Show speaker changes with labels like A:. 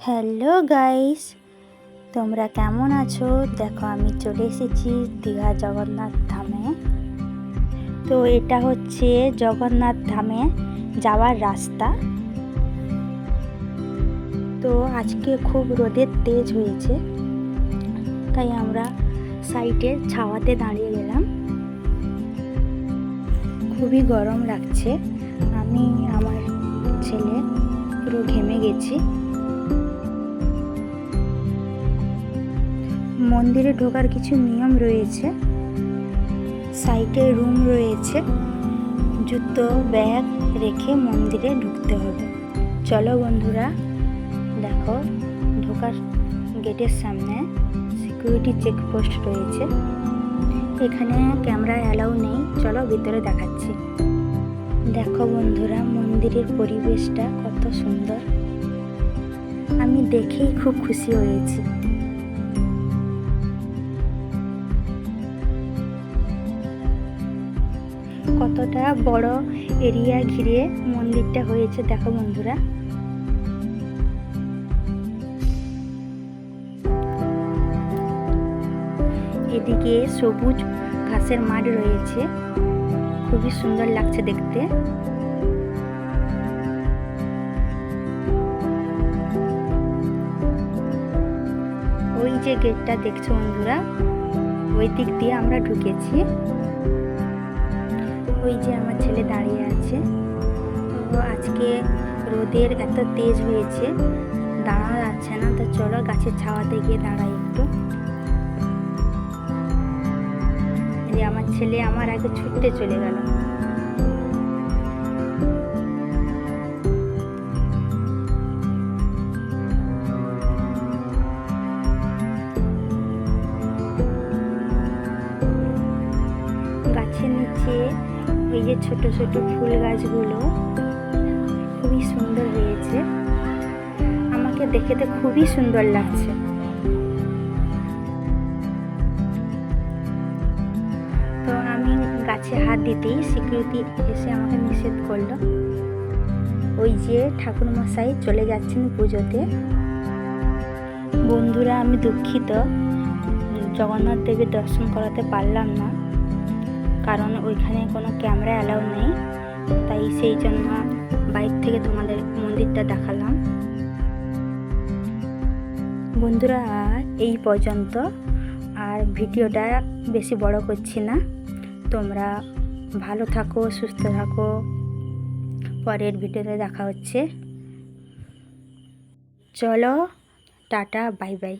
A: Hello guys, তোমরা কেমন আছো? দেখো, আমি চলে এসেছি দীঘা জগন্নাথ ধামে। তো এটা হচ্ছে জগন্নাথ ধামে যাওয়ার রাস্তা। তো আজকে খুব রোদের তেজ হয়েছে, তাই আমরা সাইডে ছাওয়াতে দাঁড়িয়ে গেলাম। খুবই গরম লাগছে। আমি, আমার ছেলে পুরো ঘেমে গেছি। মন্দিরে ঢোকার কিছু নিয়ম রয়েছে। সাইটে রুম রয়েছে। জুতো, ব্যাগ রেখে মন্দিরে ঢুকতে হবে। চলো বন্ধুরা, দেখো, ঢোকার গেটের সামনে সিকিউরিটি চেকপোস্ট রয়েছে। এখানে ক্যামেরা অ্যালাউ নেই। চলো ভিতরে দেখাচ্ছি। দেখো বন্ধুরা, মন্দিরের পরিবেশটা কত সুন্দর। আমি দেখেই খুব খুশি হয়েছি। কতটা বড় এরিয়া ঘিরে মন্দিরটা হয়েছে দেখো বন্ধুরা। এদিকে সবুজ ঘাসের মাঠ রয়েছে, খুবই সুন্দর লাগছে দেখতে। ওই যে গেটটা দেখছ বন্ধুরা, ওই দিক দিয়ে আমরা ঢুকেছি। ওই যে আমার ছেলে দাঁড়িয়ে আছে। তো আজকে রোদের এত তেজ হয়েছে, দাঁড়ানো যাচ্ছে না, তো চলো গাছের ছাওয়াতে গিয়ে দাঁড়াই একটু। আমার ছেলে আমার আগে ছুটতে চলে গেল। এই যে ছোট ছোট ফুল গাছগুলো, খুবই সুন্দর হয়েছে। আমাকে দেখে তো খুবই সুন্দর লাগছে। তো আমি গাছে হাত দিতেই সিকিউরিটি এসে আমাকে নিষেধ করল। ওই যে ঠাকুরমশাই চলে যাচ্ছেন পুজোতে। বন্ধুরা, আমি দুঃখিত। জগন্নাথ দেবীর দর্শন করাতে পারলাম না। কারণ ওইখানে কোনো ক্যামেরা অ্যালাউ নেই। তাই সেই জন্য বাইক থেকে তোমাদের মন্দিরটা দেখালাম। বন্ধুরা, এই পর্যন্ত। আর ভিডিওটা বেশি বড় করছি না। তোমরা ভালো থাকো, সুস্থ থাকো। পরের ভিডিওতে দেখা হচ্ছে। চলো, টাটা, বাই বাই।